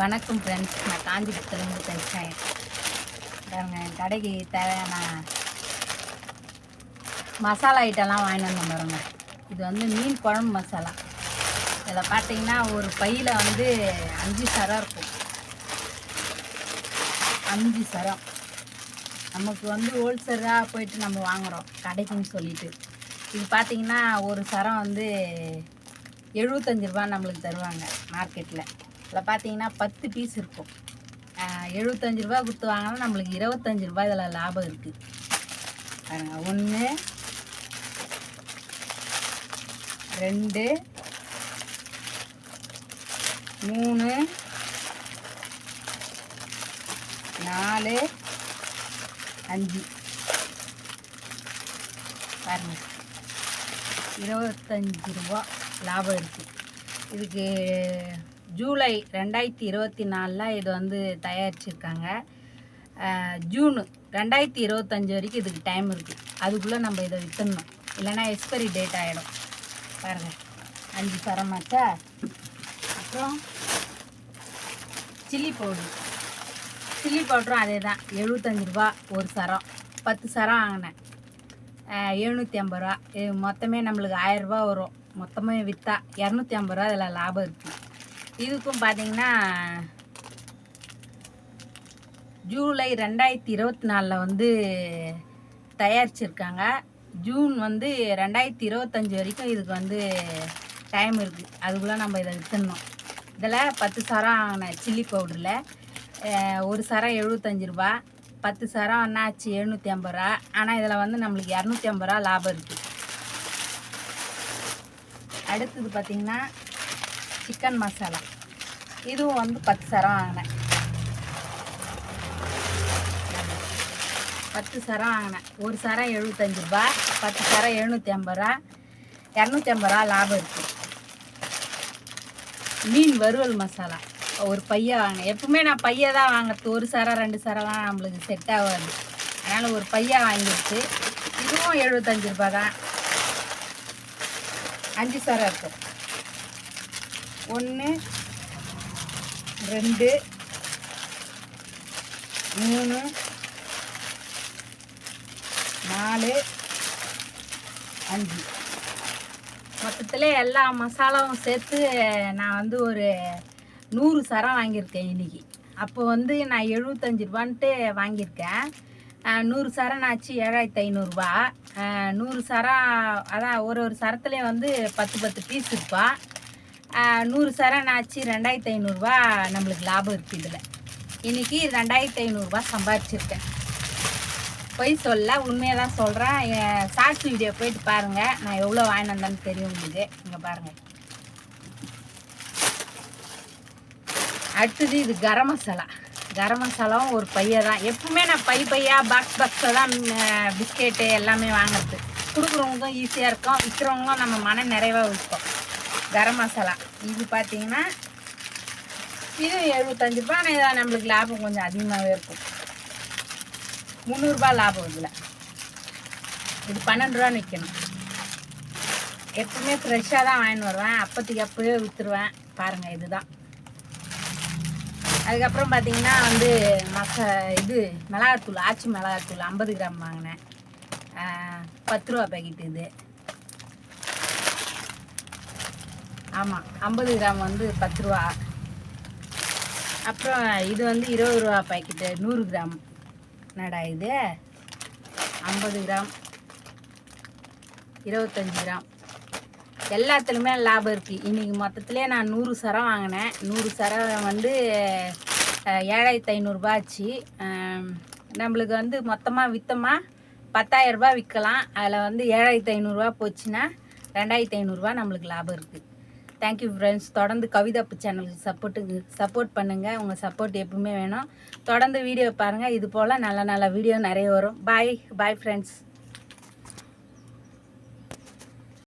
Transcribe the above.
வணக்கம் ஃப்ரெண்ட்ஸ் நான் காஞ்சிபுரத்துலேருந்து பேசுகிறேன் பாருங்க என் கடைக்கு தேவையான மசாலா ஐட்டம்லாம் வாங்கிட்டு வந்தோம் பாருங்க இது வந்து மீன் குழம்பு மசாலா. இதில் பார்த்தீங்கன்னா ஒரு பையில் வந்து அஞ்சு சரம் இருக்கும். அஞ்சு சரம். நமக்கு வந்து ஹோல்சேலாக போயிட்டு நம்ம வாங்குகிறோம் கடைக்குன்னு சொல்லிட்டு. இது பார்த்தீங்கன்னா ஒரு சரம் வந்து எழுபத்தஞ்சு ரூபா நம்மளுக்கு தருவாங்க மார்க்கெட்டில் இதில் பார்த்தீங்கன்னா பத்து பீஸ் இருக்கும். எழுபத்தஞ்சு ரூபா கொடுத்து வாங்கினா நம்மளுக்கு இருபத்தஞ்சு ரூபாய் இதில் லாபம் இருக்குது ஒன்று ரெண்டு மூணு நாலு அஞ்சு. பாருங்க இருபத்தஞ்சி ரூபா லாபம் இருக்குது இதுக்கு ஜூலை ரெண்டாயிரத்தி இருபத்தி நாலில் இது வந்து தயாரிச்சிருக்காங்க. ஜூனு ரெண்டாயிரத்தி இருபத்தஞ்சி வரைக்கும் இதுக்கு டைம் இருக்குது அதுக்குள்ளே நம்ம இதை விற்றுணும் இல்லைன்னா எக்ஸ்பைரி டேட் ஆகிடும் பாருங்கள் அஞ்சு சரமாச்சா அப்புறம் சில்லி பவுட்ரு சில்லி பவுட்ரும் அதே தான் எழுபத்தஞ்சி ரூபா ஒரு சரம். பத்து சரம் வாங்கினேன். எழுநூற்றி ஐம்பது ரூபா. இது மொத்தமே நம்மளுக்கு ஆயரூபா வரும். மொத்தமே விற்றா இரநூத்தி ஐம்பது ரூபா அதில் லாபம் இருக்குது இதுக்கும் பார்த்தீங்கன்னா ஜூலை ரெண்டாயிரத்தி இருபத்தி நாலில் வந்து தயாரிச்சிருக்காங்க. ஜூன் வந்து ரெண்டாயிரத்தி இருபத்தஞ்சி வரைக்கும் இதுக்கு வந்து டைம் இருக்குது அதுக்குள்ளே நம்ம இதை விற்றுணும் இதில் பத்து சரம் வாங்கினேன் சில்லி பவுடரில் ஒரு சரம் எழுபத்தஞ்சி ரூபா பத்து சரம் என்னாச்சு எழுநூற்றி ஐம்பது ரூபா. ஆனால் இதில் வந்து நம்மளுக்கு இரநூத்தி ஐம்பது ரூபா லாபம் இருக்குது அடுத்தது பார்த்திங்கன்னா சிக்கன் மசாலா இதுவும் வந்து பத்து சரம் வாங்கினேன் பத்து சரம் வாங்கினேன் ஒரு சரம் எழுபத்தஞ்சு ரூபா பத்து சரம் எழுநூற்றி ஐம்பது ரூபா இரநூத்தி ஐம்பது ரூபா லாபம் இருக்குது மீன் வறுவல் மசாலா. ஒரு பைய வாங்கினேன் எப்பவுமே நான் பைய தான் வாங்கிறது. ஒரு சரம் ரெண்டு சரம்லாம் நம்மளுக்கு செட் ஆகாது அதனால் ஒரு பையன் வாங்கிடுச்சு. இதுவும் எழுபத்தஞ்சு ரூபா தான். அஞ்சு சரம் இருக்கும் ஒன்று ரெண்டு மூணு நாலு அஞ்சு. மொத்தத்தில் எல்லா மசாலாவும் சேர்த்து நான் வந்து ஒரு நூறு சரம் வாங்கியிருக்கேன் இன்றைக்கி அப்போ வந்து நான் எழுபத்தஞ்சு ரூபான்ட்டு வாங்கியிருக்கேன். நூறு சரம் ஆச்சு ஏழாயிரத்தி ஐநூறுரூபா நூறு சரம் அதான் ஒரு ஒரு சரத்துலேயும் வந்து பத்து பத்து பீஸ் இருப்பா. நூறு சரம் ஆச்சு ரெண்டாயிரத்தி ஐநூறுரூவா நம்மளுக்கு லாபம் இருக்குது இதில். இன்றைக்கி ரெண்டாயிரத்தி ஐநூறுரூவா சம்பாரிச்சிருக்கேன். பொய் சொல்ல உண்மையாக தான் சொல்கிறேன் என் ஷார்ட்ஸ் வீடியோ போயிட்டு பாருங்கள் நான் எவ்வளோ வாங்கினு வந்தேன்னு தெரியும் உங்களுக்கு. இங்கே பாருங்கள் அடுத்தது இது கரம் மசாலா. கரம் மசாலாவும் ஒரு பையை தான். எப்பவுமே நான் பை பையா பாக்ஸ் பாக்ஸை தான் பிஸ்கெட்டு எல்லாமே வாங்குறது. கொடுக்குறவங்களுக்கும் ஈஸியாக இருக்கும். விற்கிறவங்களும் நம்ம மன நிறைவாக விற்போம் கரம் மசாலா. இது பார்த்தீங்கன்னா இது எழுபத்தஞ்சு ரூபா ஆனால் இதில் நம்மளுக்கு லாபம் கொஞ்சம் அதிகமாகவே இருக்கும். முந்நூறுரூபா லாபம் இதில். இது பன்னெண்டு ரூபா நிற்கணும் எப்பவுமே ஃப்ரெஷ்ஷாக தான் வாங்கிட்டு வருவேன். அப்போத்துக்கு அப்போவே விற்றுருவேன் பாருங்கள் இதுதான். அதுக்கப்புறம் பார்த்தீங்கன்னா வந்து மச இது மிளகாத்தூள் ஆச்சி மிளகாத்தூள் ஐம்பது கிராம் வாங்கினேன். பத்து ரூபா பேக்கெட் இது. ஆமாம் ஐம்பது கிராம் வந்து பத்து ரூபா. அப்புறம் இது வந்து இருபது ரூபா பாக்கெட்டு நூறு கிராம். என்னடா இது? ஐம்பது கிராம். இருபத்தஞ்சி கிராம். எல்லாத்துலேயுமே லாபம் இருக்குது இன்றைக்கி மொத்தத்துலேயே நான் நூறு சரம் வாங்கினேன். நூறு சரம் வந்து ஏழாயிரத்து ஐநூறுரூபா ஆச்சு. நம்மளுக்கு வந்து மொத்தமாக விற்றோமா பத்தாயிரரூபா விற்கலாம் அதில் வந்து ஏழாயிரத்து ஐநூறுரூவா போச்சுன்னா ரெண்டாயிரத்து ஐநூறுரூவா நம்மளுக்கு லாபம் இருக்குது தேங்க்யூ ஃப்ரெண்ட்ஸ் தொடர்ந்து கவிதாப்பு சேனலுக்கு சப்போர்ட்டுக்கு சப்போர்ட் பண்ணுங்கள் உங்கள் சப்போர்ட் எப்பவுமே வேணும். தொடர்ந்து வீடியோ பாருங்கள் இது போல் நல்ல நல்ல வீடியோ நிறைய வரும். பாய் பாய் ஃப்ரெண்ட்ஸ்